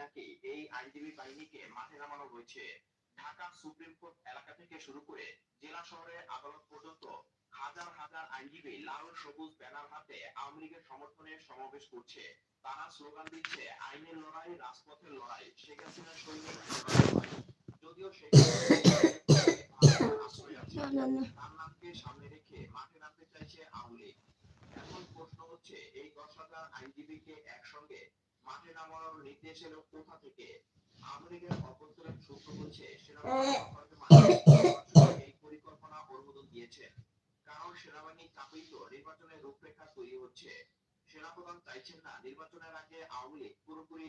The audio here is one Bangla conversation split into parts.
নাকি এই আইনজীবী বাহিনীকে মাঠে নামানো হয়েছে? ঢাকা সুপ্রিম কোর্ট এলাকা থেকে শুরু করে জেলা শহরের আদালত পর্যন্ত হাজার হাজার আইনজীবী লাল সবুজ ব্যানার হাতে আওয়ামী লীগের সমর্থনে সমাবেশ করছে। তারা স্লোগান দিচ্ছে আইনের লড়াই রাজপথের লড়াই শেখ হাসিনা সৈনিক যদিও শেখ হাসিনা তার নামকে সামনে রেখে মাঠে নামতে চাইছে আওয়ামী লীগ। এখন প্রশ্ন হচ্ছে এই দশ হাজার আইনজীবীকে একসঙ্গে মাঠে নামানোর নির্দেশ এলো কোথা থেকে? আমেরিকার অভ্যন্তরীণ সূত্র বলছে, সেনাবাহিনী এই পরিকল্পনা অনুমোদন দিয়েছে। কারণ সেনাবাহিনী চাপেই তো নির্বাচনের রূপরেখা তৈরি হচ্ছে। সেনাপ্রধান চাইছেন না, নির্বাচনের আগে আওয়ামী লীগ পুরোপুরি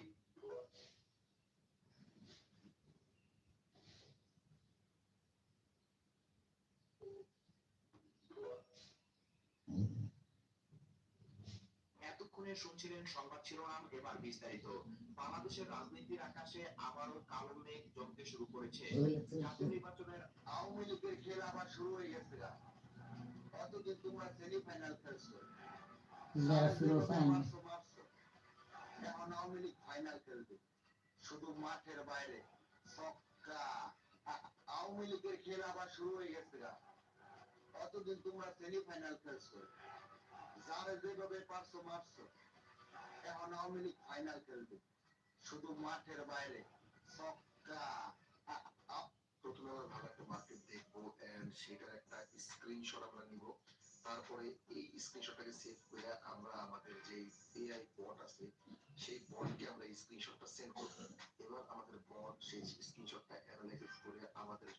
শুনছিলেন সংবাদ শিরোনাম এবার বিস্তারিত। বাংলাদেশের রাজনীতির আকাশে আবারও কালো মেঘ জমতে শুরু করেছে। জাতীয় নির্বাচনের আওয়ামী লীগের খেলা আবার শুরু হয়ে গেছে গা। এতদিন তোমরা সেমিফাইনাল খেলছো। এখন আওয়ামী লীগ ফাইনাল খেলবে। শুধু মাঠের বাইরে। ছক্কা আ- আওয়ামী লীগের খেলা আবার শুরু হয়ে গেছে গা। এতদিন তোমরা সেমিফাইনাল খেলছো। যারা যেভাবে পারছ মারছো। এখন আওয়ামী লীগ ফাইনাল খেলবে। শুধু মাঠের বাইরে। আ- প্রথমে আমরা ভালো একটা মার্কেট দেখব এন্ড সেটার একটা স্ক্রিনশট আমরা নিব। তারপরে এই স্ক্রিনশটটাকে সেভ করে আমরা আমাদের যে এআই বট আছে, সেই বটকে আমরা এই স্ক্রিনশটটা সেন্ড করব। এবার আমাদের বট সেই স্ক্রিনশটটা অ্যানালাইসিস করে আমাদের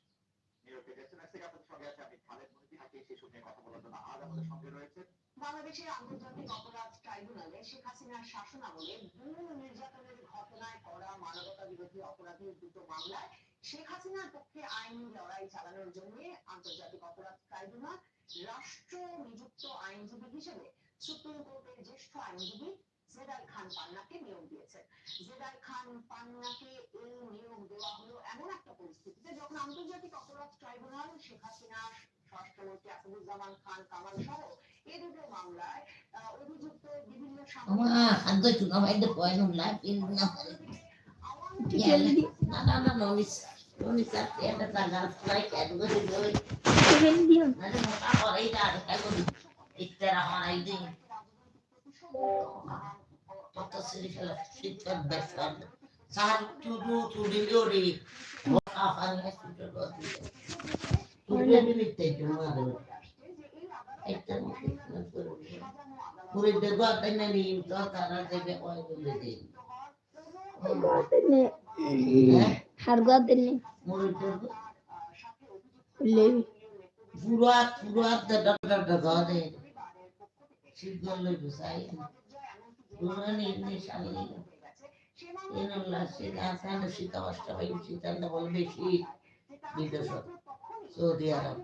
সঙ্গে আছে আমি খালেদ মহিউদ্দিন হাকি সেই নিয়ে কথা বলার জন্য আজ আমাদের সঙ্গে রয়েছে বাংলাদেশের আন্তর্জাতিক অপরাধ ট্রাইব্যুনালে শেখ হাসিনার শাসন আমলে ভূমি নির্যাতনের ঘটনায় করা মানবতা বিরোধী অপরাধের দুটো মামলায় শেখ হাসিনার পক্ষে আইনি লড়াই চালানোর জন্য আন্তর্জাতিক অপরাধ ট্রাইব্যুনাল রাষ্ট্র নিযুক্ত আইনজীবী হিসেবে সুপ্রিম কোর্টের জ্যেষ্ঠ আইনজীবী জেদার খান পান্নাকে নিয়োগ দিয়েছে। জেদার খান পান্নাকে এই নিয়োগ দেওয়া হলো এমন একটা পরিস্থিতিতে যখন আন্তর্জাতিক অপরাধ ট্রাইব্যুনাল শেখ হাসিনার স্বরাষ্ট্রমন্ত্রী আসাদুজ্জামান খান কামাল সহ এই দুটো মামলায় অভিযুক্ত বিভিন্ন আমার খাদ্য চুনা বাইতে পয়সা লাভ কিন্তু না পারে আওয়ামী না না না নমিস নমিস আর এটা তা গাছ লাই কেন করে দিই না রে মোটা করে এটা আর কাজ করি ইত্তেরা হারাই দিই কত সিরি খেলা শীতকাল বেসার সার চুদু চুদিলিও রে সৌদি আরব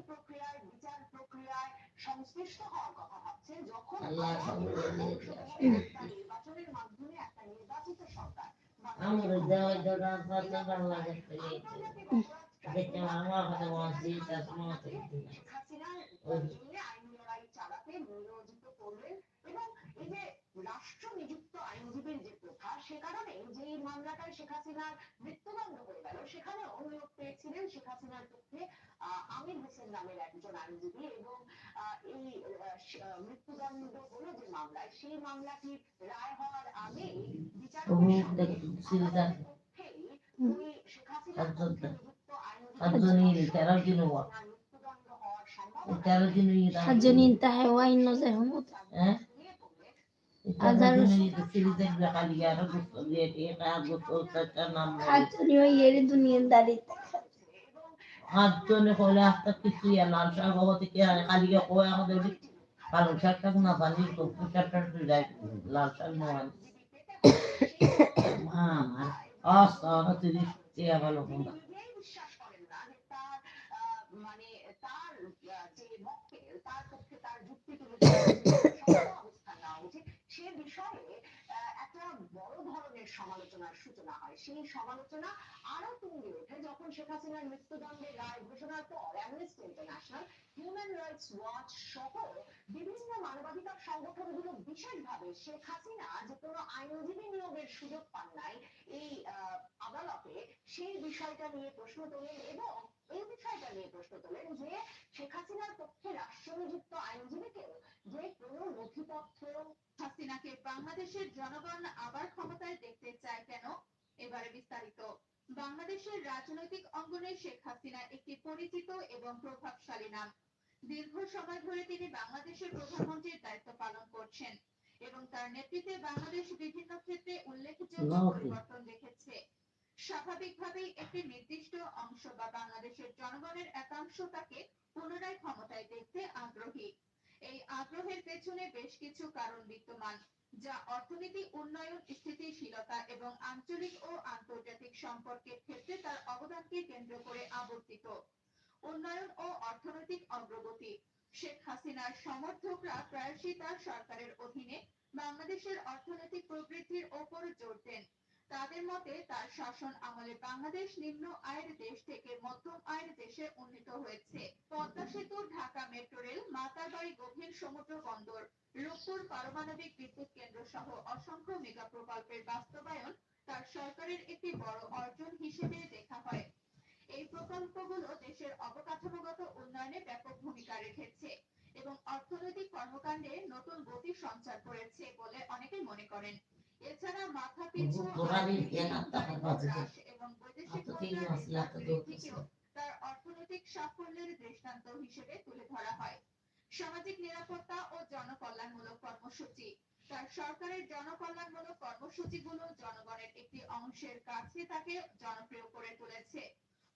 আমার দেওয়াই দাদা পাতে বাংলাদেশ দেখতে আমার হাতে মসজি তাসমা থেকে শেখ হাসিনার জন্য আইনি লড়াই চালাতে নিয়োজিত করলেন এবং এই যে রাষ্ট্র নিযুক্ত আইনজীবীর যে সে কারণে যে মামলাটায় শেখ হাসিনার মৃত্যুদণ্ড হয়ে গেল সেখানেও নিয়োগ পেয়েছিলেন শেখ হাসিনার পক্ষে আহ, আমির হোসেন নামের একজন আইনজীবী এবং আহ, এই মৃত্যুদণ্ড হলো যে মামলায় সেই মামলাটি রায় হওয়ার আগে বিচারপতি ও দেখুন সিরিজার পক্ষেই উনি শেখ হাসিনার একজন পক্ষে নিযুক্ত আইনজীবী একজনই তেরো দিন ওয়ার। মৃত্যুদণ্ড হওয়ার সম্ভাবনা তেরো দিন হাজনি তাহে নজর হ্যাঁ? আটজনে কইলে একটা কিছু লাল শাক হব থেকে কালিকে কয় আমাদের কালো শাকটা না পানি কপু শাকটা লাল শাক নয় আমার আস্তা না আহ, মানে তার যে মক্কেল তার পক্ষে তার যুক্তি তুলে ধরার জন্য শক্ত অবস্থান নেওয়া উচিত সে বিষয়ে আহ, একটা বড় ধরনের সমালোচনার সূচনা হয়। সেই সমালোচনা আরও তুঙ্গে ওঠে যখন শেখ হাসিনার মৃত্যুদণ্ডের রায় ঘোষণার পর Amnesty International Human Rights Watch সহ বিভিন্ন মানবাধিকার সংগঠনগুলো বিশেষভাবে শেখ হাসিনা যে কোনো আইনজীবী নিয়োগের সুযোগ পান নাই এই আহ, সেই বিষয়টা নিয়ে প্রশ্ন তোলেন এবং এই বিষয়টা নিয়ে প্রশ্ন তোলেন যে শেখ হাসিনার পক্ষে রাষ্ট্রনিযুক্ত আইনজীবীকেও যে কোনো নথিপত্র হাসিনাকে বাংলাদেশের জনগণ আবার ক্ষমতায় দেখতে চায় কেন? এবারে বিস্তারিত বাংলাদেশের রাজনৈতিক অঙ্গনে শেখ হাসিনা একটি পরিচিত এবং প্রভাবশালী নাম। দীর্ঘ সময় ধরে তিনি বাংলাদেশের প্রধানমন্ত্রীর দায়িত্ব পালন করছেন এবং তার নেতৃত্বে বাংলাদেশ বিভিন্ন ক্ষেত্রে উল্লেখযোগ্য পরিবর্তন দেখেছে। স্বাভাবিকভাবেই একটি নির্দিষ্ট অংশ বা বাংলাদেশের জনগণের একাংশ তাকে পুনরায় ক্ষমতায় দেখতে আগ্রহী। এই আগ্রহের পেছনে বেশ কিছু কারণ বিদ্যমান। যা অর্থনীতি, উন্নয়ন, স্থিতিশীলতা এবং আঞ্চলিক ও আন্তর্জাতিক সম্পর্কের ক্ষেত্রে তার অবদানকে কেন্দ্র করে আবর্তিত। উন্নয়ন ও অর্থনৈতিক অগ্রগতি। শেখ হাসিনার সমর্থকরা প্রায়শই তার সরকারের অধীনে বাংলাদেশের অর্থনৈতিক প্রবৃদ্ধির ওপর জোর দেন। তাদের মতে, তার শাসন আমলে বাংলাদেশ নিম্ন আয়ের দেশ থেকে মধ্যম আয়ের দেশে উন্নীত হয়েছে। পদ্মা সেতু ঢাকা মেট্রো রেল মাতারবাড়ি গভীর সমুদ্র বন্দর রূপপুর পারমাণবিক বিদ্যুৎ কেন্দ্র সহ অসংখ্য মেগা প্রকল্পের বাস্তবায়ন তার সরকারের একটি বড় অর্জন হিসেবে দেখা হয়। এই প্রকল্পগুলো দেশের অবকাঠামোগত উন্নয়নে ব্যাপক ভূমিকা রেখেছে এবং অর্থনৈতিক কর্মকাণ্ডে নতুন গতি সঞ্চার করেছে বলে অনেকে মনে করেন। এছাড়া মাথা পিছু এবং বৈদেশিক অত ঠিক মুদ্রার আছে, এত রেজাল্ট দূর বৃদ্ধিকেও তার অর্থনৈতিক সাফল্যের দৃষ্টান্ত হিসেবে তুলে ধরা হয়। সামাজিক নিরাপত্তা ও জনকল্যাণমূলক কর্মসূচি। তার সরকারের জনকল্যাণমূলক কর্মসূচিগুলো জনগণের একটি অংশের কাছে তাকে জনপ্রিয় করে তুলেছে।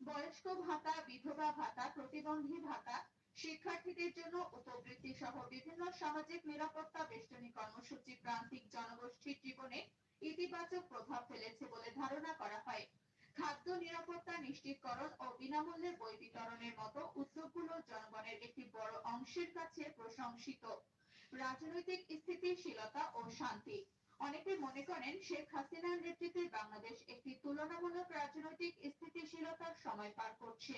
বয়স্ক ভাতা, বিধবা ভাতা, প্রতিবন্ধী ভাতা, শিক্ষার্থীদের জন্য উপবৃত্তি সহ বিভিন্ন সামাজিক নিরাপত্তা বেষ্টনী কর্মসূচি প্রান্তিক জনগোষ্ঠীর জীবনে ইতিবাচক প্রভাব ফেলেছে বলে ধারণা করা হয়। খাদ্য নিরাপত্তা নিশ্চিতকরণ ও বিনামূল্যে বই বিতরণের মতো উদ্যোগগুলো জনগণের একটি বড় অংশের কাছে প্রশংসিত। রাজনৈতিক স্থিতিশীলতা ও শান্তি। অনেকে মনে করেন শেখ হাসিনার নেতৃত্বে বাংলাদেশ একটি তুলনামূলক রাজনৈতিক স্থিতিশীলতার সময় পার করছে।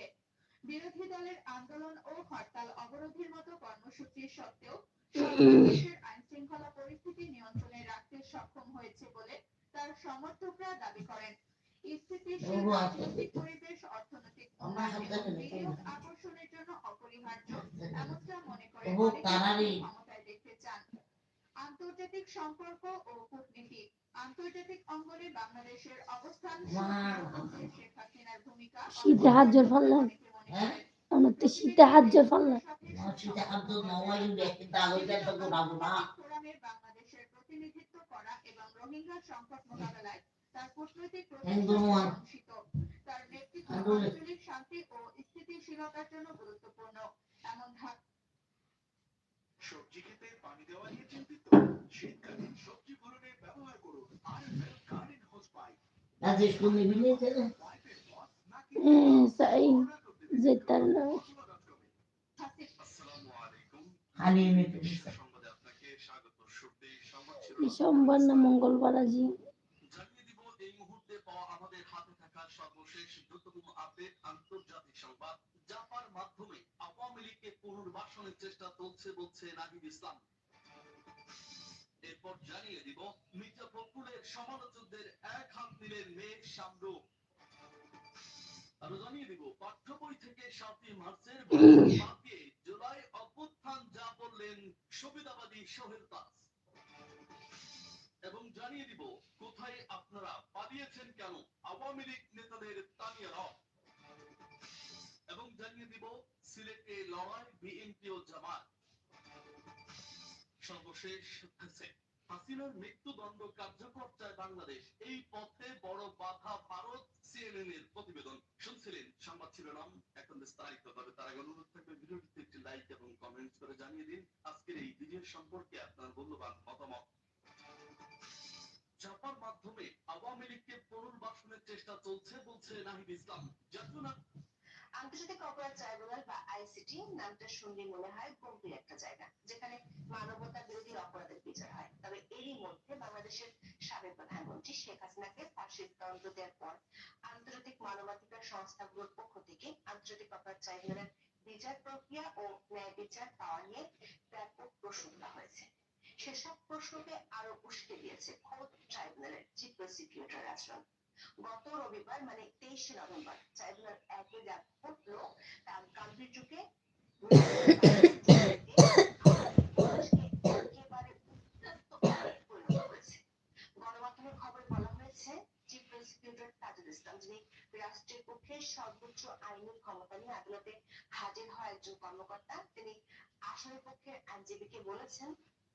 বিরোধী দলের আন্দোলন ও হরতাল অবরোধের মতো কর্মসূচির সত্ত্বেও সরকার আইন শৃঙ্খলা পরিস্থিতি নিয়ন্ত্রণে রাখতে সক্ষম হয়েছে বলে তার সমর্থকরা দাবি করেন। স্থিতিশীল রাজনৈতিক পরিবেশ অর্থনৈতিক আমার উন্নয়ন হাতে এবং নেই, বিনিয়োগ আকর্ষণের জন্য অপরিহার্য এমনটা মনে করে ওগো, অনেকে তারারই। তাকে ক্ষমতায় দেখতে চান আন্তর্জাতিক সম্পর্ক ও কূটনীতি আন্তর্জাতিক অঙ্গনে বাংলাদেশের অবস্থান শেখ হাসিনার ভূমিকা শীতে হাত জোর ফেললাম। অনেকে হ্যাঁ? করেন। আমার তো শীতে হাত জোর ফেললাম। শীতে হাত জোর নওয়াই কিন্তু আলোটা তো না বাংলাদেশের প্রতিনিধিত্ব করা এবং রোহিঙ্গা সংকট মোকাবেলায় হিন্দু প্রচেষ্টা মত। প্রশংসিত। তার নেতৃত্ব আঞ্চলিক শান্তি ও স্থিতিশীলতার জন্য গুরুত্বপূর্ণ। এমন সবজি খেতে পানি দেওয়া নিয়ে চিন্তিত। শীতকালে সবজি ফলনে ব্যবহার করুন। RFL garden hose pipe. Rajesh কুন্দি বিলিয়েছে না পাইপের পথ নাকি হ্যাঁ, তাই যেতার না আলাইকুম হারিয়ে নিতে বিশ্ব দিচ্ছে সংবাদে আপনাকে স্বাগত শুরুতেই সংবাদ এই শিরোনাম। সোমবার না মঙ্গলবার আজই জানিয়ে দিব এই মুহূর্তে পাওয়া আমাদের হাতে থাকা দ্রুততম আপডেট আন্তর্জাতিক সংবাদ জাপার মাধ্যমে আওয়ামী লীগকে পুনর্বাসনের চেষ্টা চলছে বলছে নাহিদ ইসলাম। এরপর জানিয়ে দিব, মির্জা ফখরুলের সমালোচকদের এক হাত দিলেন মেয়ে শামরু আরও জানিয়ে দিব পাঠ্য বই থেকে সাতই মার্চের বাদে জুলাই অভ্যুত্থান যা বললেন সুবিধাবাদী সোহেল দাস। এবং জানিয়ে দিব কোথায় আপনারা পালিয়েছেন কেন? আওয়ামী লীগ নেতাদের তালিয়ারা এবং জানিয়ে দিব, সিলেটে লড়াই বিএনপি ও জামাত। সর্বশেষ হাসিনার মৃত্যুদণ্ড কার্যকর চায় বাংলাদেশ। এই পথে বড় বাধা ভারত সিএনএন এর প্রতিবেদন। শুনছিলেন সংবাদ শিরোনাম, এখন বিস্তারিত তবে তার আগে অনুরোধ থাকবে ভিডিওটিতে একটি লাইক এবং কমেন্ট করে জানিয়ে দিন। আজকের এই ভিডিও সম্পর্কে আপনার মূল্যবান মতামত। চাপার মাধ্যমে আওয়ামী লীগকে পুনর্বাসনের চেষ্টা চলছে বলছে নাহিদ ইসলাম। জাতীয় না? আন্তর্জাতিক অপরাধ ট্রাইব্যুনাল বা আইসিটি নামটা শুনলে মনে হয় গম্ভীর একটা জায়গা, যেখানে মানবতা বিরোধী অপরাধের বিচার হয়। তবে এরই মধ্যে বাংলাদেশের সাবেক প্রধানমন্ত্রী শেখ হাসিনাকে ফাঁসির দণ্ড দেওয়ার পর আন্তর্জাতিক মানবাধিকার সংস্থাগুলোর পক্ষ থেকে আন্তর্জাতিক অপরাধ ট্রাইব্যুনালের বিচার প্রক্রিয়া ও ন্যায় বিচার পাওয়া নিয়ে ব্যাপক প্রশ্ন তোলা হয়েছে। সেসব প্রশ্নকে আরও উস্কে দিয়েছে খোদ ট্রাইব্যুনালের চিফ প্রসিকিউটর আচরণ গত রবিবার মানে তেইশে নভেম্বর, ট্রাইব্যুনাল একে যা ঘটলো তা গান্ধীর যুগে একেবারে উত্তপ্ত করে পরিণত হয়েছে। গণমাধ্যমের খবরে বলা হয়েছে রাষ্ট্রের পক্ষে সর্বোচ্চ ক্ষমতা আদালতে হাজির হওয়া একজন কর্মকর্তা, তিনি আসামির পক্ষের আইনজীবীকে বলেছেন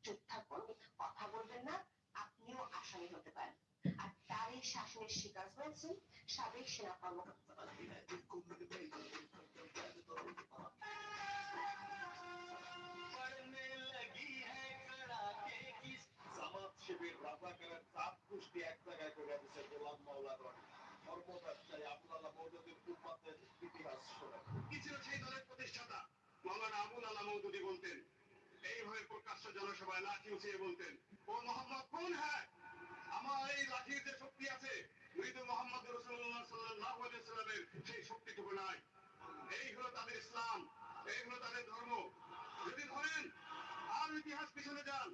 চুপ থাকুন কথা বলবেন না আপনিও আসামি হতে পারেন। আর তার এই শাসনের শিকার হয়েছেন সাবেক সেনা কর্মকর্তা। দলের প্রতিষ্ঠাতা। মাওলানা আবুল আলা মৌদুদী বলতেন এইভাবে প্রকাশ্য জনসভায় লাঠি উঠিয়ে বলতেন, ও মোহাম্মদ, কোন হ্যাঁ? আমার এই লাঠির যে শক্তি আছে, মৃদু মোহাম্মদ রসুল্লাহ সেই শক্তিটুকু নাই। এই হলো তাদের ইসলাম, এই হলো তাদের ধর্ম। যদি ধরেন, আর ইতিহাস পিছনে যান,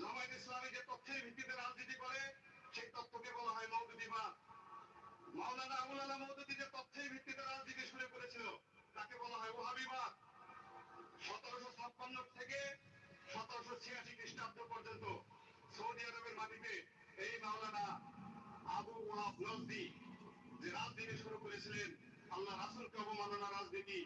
জামায়াত ইসলামী যে তথ্যের ভিত্তিতে রাজনীতি করে, সেই তথ্যকে বলা হয় মৌদুদিবাদ মাওলানা আবুল আলা মৌদুদি যে তথ্যের ভিত্তিতে রাজনীতি শুরু করেছিল, তাকে বলা হয় ওহাবিবাদ খ্রিস্টাব্দ পর্যন্ত। সৌদি আরবের মাটিতে এই মাওলানা আবু ওয়াহাব নজদি যে রাজনীতি শুরু করেছিলেন, আল্লাহ রাসুলকে অবমাননা রাজনীতি,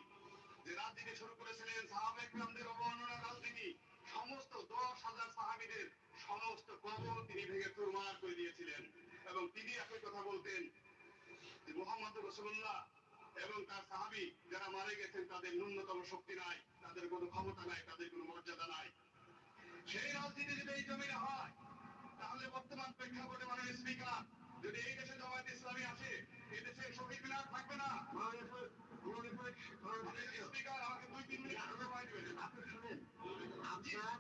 যে রাজনীতি শুরু করেছিলেন সাহাবে গ্রামদের অবমাননা রাজনীতি, সমস্ত দশ হাজার সাহাবিদের সমস্ত কবর তিনি ভেঙে চুরমার করে দিয়েছিলেন। এবং তিনি একই কথা বলতেন যে মোহাম্মদ রসুল্লাহ এবং তার সাহাবি যারা মারা গেছেন, তাদের ন্যূনতম শক্তি নাই, তাদের কোনো ক্ষমতা নাই, তাদের কোনো মর্যাদা নাই। সেই রাজনীতি যদি এই জমিনে হয় তাহলে বর্তমান প্রেক্ষাপটে মানে স্পিকার যদি এই দেশে জামায়াত ইসলামী আসে এই দেশে শহীদ মিনার থাকবে না? স্পিকার আমাকে দুই তিন মিনিট সময় দিবেন। আপনি শুনেন। আপনার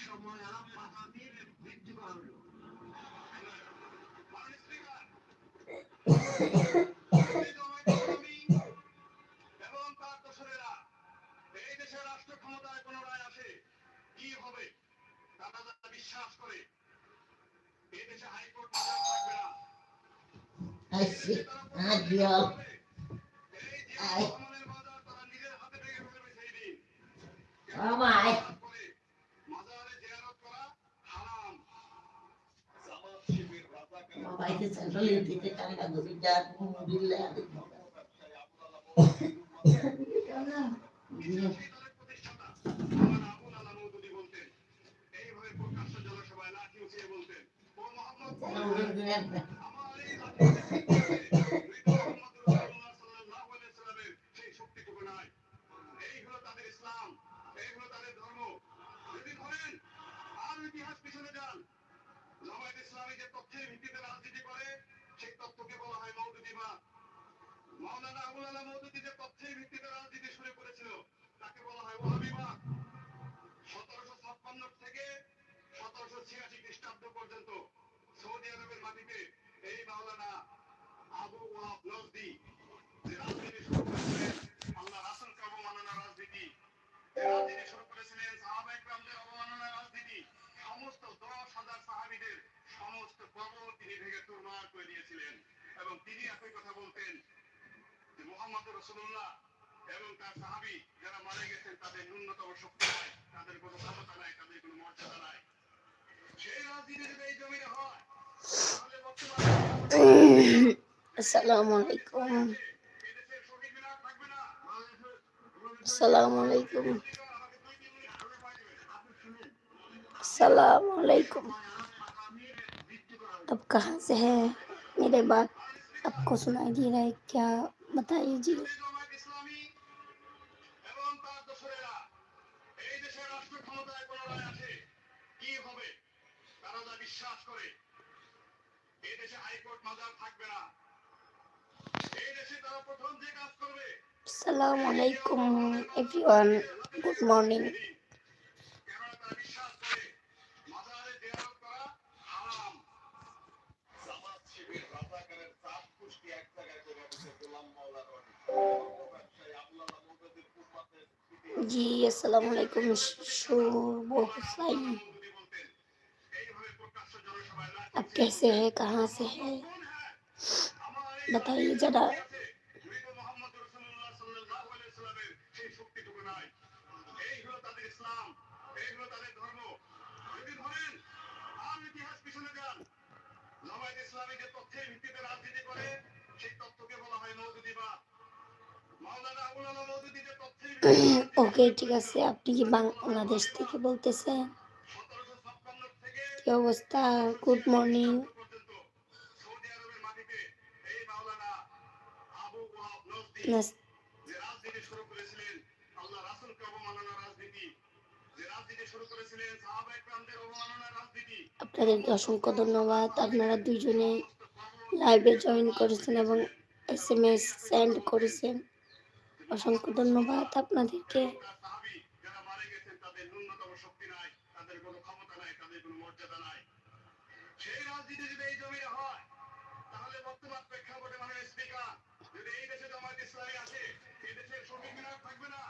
সময় মাথাবির বৃদ্ধি করা হলো। স্পিকার জামাত শিবির আমায় সবাইকে সেন্ট্রাল দিতে টাকা গভীর যা দিল্লে ব্যবসায়ী ইতিহাস পিছনে যান, জামায়াত ইসলামী যে তথ্যের ভিত্তিতে রাজনীতি করে, সেই তথ্যকে বলা হয় মওদুদিবাদ। মাওলানা আবুল আলা মওদুদি যে তথ্যের ভিত্তিতে রাজনীতি শুরু করেছিল, তাকে বলা হয় ওহাবিবাদ। সতেরোশো ছাপ্পান্ন থেকে সতেরোশো ছিয়াশি খ্রিস্টাব্দ পর্যন্ত সৌদি আরবের মাটিতে এই মাওলানা আবু ওয়াহাব নজদি যে রাজনীতি শুরু করেছিলেন আল্লাহ রাসুলকে অবমাননা রাজনীতি রাজনীতি শুরু করেছিলেন সাহাবা ইকরামদের অবমাননা রাজনীতি সমস্ত দশ হাজার সাহাবিদের সমস্ত কবর তিনি ভেঙে চুরমার করে দিয়েছিলেন। এবং তিনি একই কথা বলতেন যে মোহাম্মদ রসুল্লাহ এবং তার সাহাবি যারা মারা গেছেন তাদের ন্যূনতম শক্তি নাই তাদের কোনো ক্ষমতা নাই তাদের কোনো মর্যাদা নাই। সেই রাজনীতি যদি এই জমিনে হয় তাহলে বর্তমানে আসসালামু আলাইকুম। আসসালামু আলাইকুম আমাকে দুই তিন মিনিট সময় দিবেন আপনি শুনেন अस्सलाम वालेकुम अब कहाँ से है मेरे बात आपको सुनाई दे रहा है क्या बताइए जी জামায়াত ইসলামী এবং তার দোসরেরা এই দেশের রাষ্ট্র ক্ষমতায় পুনরায় আসে কি হবে তারা যা বিশ্বাস করে এই দেশে হাইকোর্ট মাজার থাকবে না এই দেশে তারা প্রথম যে কাজ করবে अस्सलाम वालेकुम एवरीवन गुड मॉर्निंग ইসলাম এই হলো তাদের ধর্ম যদি ধরেন আর ইতিহাস পিছনে যান জামায়াত ইসলামী যে তথ্যের ভিত্তিতে রাজনীতি করে, সেই তথ্যকে বলা হয় মৌদুদিবাদ ওকে ঠিক আছে। আপনি কি বাংলাদেশ থেকে বলতেছেন? কি অবস্থা? গুড মর্নিং আপনাদেরকে অসংখ্য ধন্যবাদ। আপনারা দুইজনে লাইভে জয়েন করেছেন এবং এস এম এস সেন্ড করেছেন। অসংখ্য ধন্যবাদ আপনাদেরকে। তাহলে থাকবে না।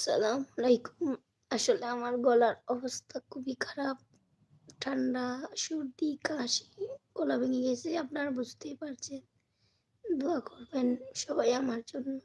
আসসালামু আলাইকুম। আসলে আমার গলার অবস্থা খুবই খারাপ। ঠান্ডা, সর্দি, কাশি, গলা ভেঙে গেছে, আপনারা বুঝতেই পারছেন। দোয়া করবেন সবাই আমার জন্য।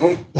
home.